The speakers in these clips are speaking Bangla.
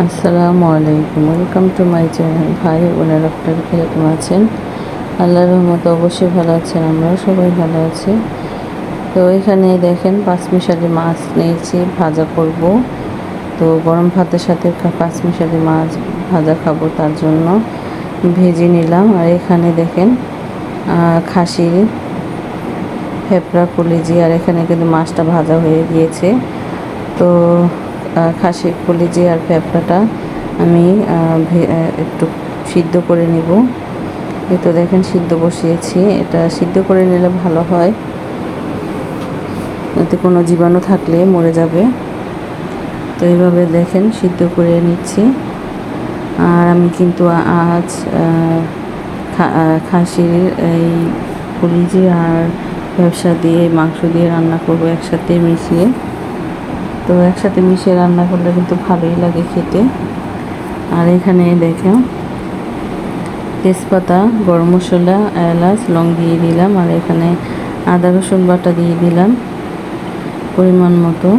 আসসালামু আলাইকুম। ওয়েলকাম টু মাই চ্যানেল ভাই বোনের আপনারা কীরকম আছেন? আল্লাহর রহমত অবশ্যই ভালো আছেন। আমরাও সবাই ভালো আছি। তো এখানে দেখেন পাঁচমিশালি মাছ নিয়েছি ভাজা করব। তো গরম ভাতের সাথে পাঁচমিশালি মাছ ভাজা খাব তার জন্য। ভেজে নিলাম। আর এখানে দেখেন আহ, খাসির ফেপড়া কলিজি আর এখানে কিন্তু মাছটা ভাজা হয়ে গিয়েছে। তো খাসির কলিজি আর ফেপড়াটা আমি একটু সিদ্ধ করে নিব। এই তো দেখেন সিদ্ধ বসিয়েছি। এটা সিদ্ধ করে নিলে ভালো হয়। এতে কোনো জীবাণু থাকলে মরে যাবে। তো এইভাবে দেখেন সিদ্ধ করে নিচ্ছি। আর আমি কিন্তু আজ খাসির এই কলিজি আর ব্যবসা দিয়ে মাংস দিয়ে রান্না করব একসাথে মিশিয়ে তো একসাথে মিশিয়ে রান্না করলে কিন্তু ভালোই লাগে খেতে। আর এখানে দেখেন, তেজপাতা, গরম মশলা, এলাচ, লং দিয়ে দিলাম, আর এখানে আদা, রসুন বাটা দিয়ে দিলাম পরিমাণ মতো।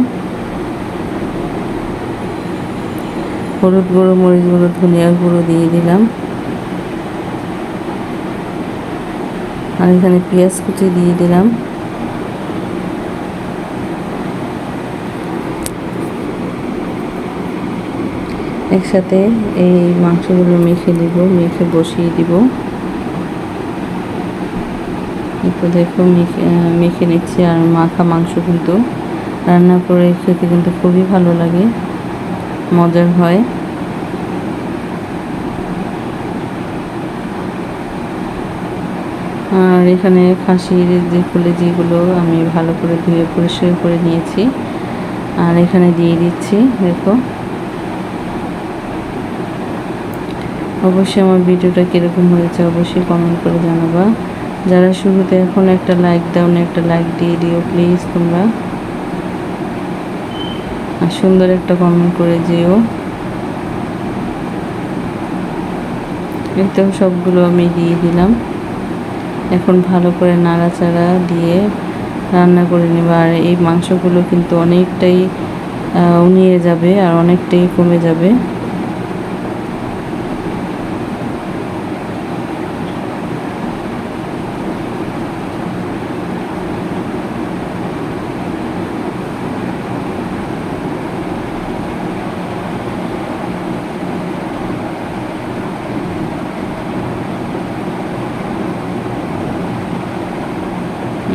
হলুদ গুঁড়ো, মরিচ গুঁড়ো, ধনিয়া গুঁড়ো দিয়ে দিলাম। আর এখানে পেঁয়াজ কুচি দিয়ে দিলাম। একসাথে এই মাংসগুলো মেখে দিব, মেখে বসিয়ে দিব। একটু দেখো মেখে নিচ্ছি আর মাখা মাংস কিন্তু রান্না করে খেতে কিন্তু খুবই ভালো লাগে, মজার হয়। আর এখানে খাসির যে কলেজিগুলো আমি ভালো করে ধুয়ে পরিষ্কার করে নিয়েছি। আর এখানে দিয়ে দিচ্ছি, দেখো। অবশ্যই আমার ভিডিওটা কীরকম হয়েছে অবশ্যই কমেন্ট করে জানাবা। যারা শুরুতে এখন একটা লাইক দাও, না একটা লাইক দিয়ে দিও প্লিজ তোমরা। আর সুন্দর একটা কমেন্ট করে যেও। একদম সবগুলো আমি দিয়ে দিলাম। এখন ভালো করে নাড়াচাড়া দিয়ে রান্না করে নেব। আর এই মাংসগুলো কিন্তু অনেকটাই উনিয়ে যাবে আর অনেকটাই কমে যাবে।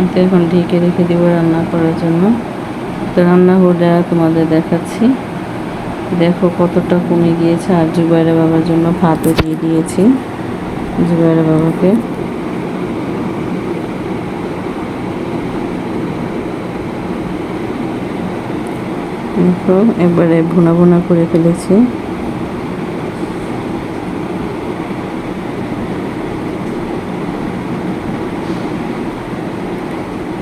এটা এখন ঢেকে রেখে দিব রান্না করার জন্য। তো রান্না হলে তোমাদের দেখাচ্ছি। দেখো কতটা কমে গিয়েছে আর জুবাইরা বাবার জন্য ভাতও দিয়ে দিয়েছি জুবাইরা বাবাকে। দেখো এবারে ভুনা ভুনা করে ফেলেছি।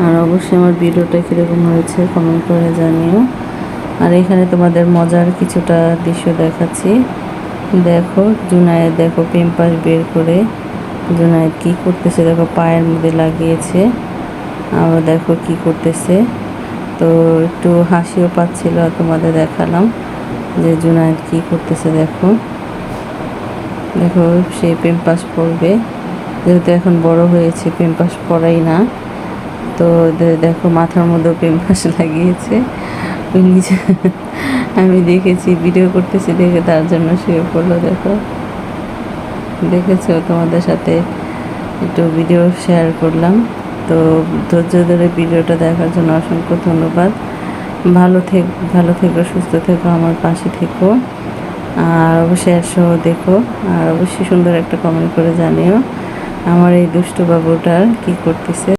আর অবশ্যই আমার ভিডিওটা কীরকম হয়েছে কমেন্ট করে জানিও। আর এখানে তোমাদের মজার কিছুটা দৃশ্য দেখাচ্ছি। দেখো, জুনায়েদ, দেখো, পেম্পাস বের করে জুনায়েদ কি করতেছে, দেখো, পায়ের মধ্যে লাগিয়েছে। আবার দেখো কি করতেছে। তো একটু হাসিও পাচ্ছিল তোমাদের দেখালাম যে জুনায়েদ কি করতেছে, দেখো। দেখো, সে পেম্পাস পরবে যেহেতু এখন বড় হয়েছে, পেম্পাস পরাই না। তো দেখো মাথার মধ্যেও পেম্পাস লাগিয়েছে। নিজে আমি দেখেছি ভিডিও করতেছি, দেখে তার জন্য শুয়ে পড়ল, দেখো। দেখেছ, তোমাদের সাথে একটু ভিডিও শেয়ার করলাম। তো ধৈর্য ধরে ভিডিওটা দেখার জন্য অসংখ্য ধন্যবাদ। ভালো থেক, ভালো থেকো, সুস্থ থেকো, আমার পাশে থেকো। আর অবশ্যই একসহ দেখো। আর অবশ্যই সুন্দর একটা কমেন্ট করে জানিও। আমার এই দুষ্টু বাবুটার কি করতেছে।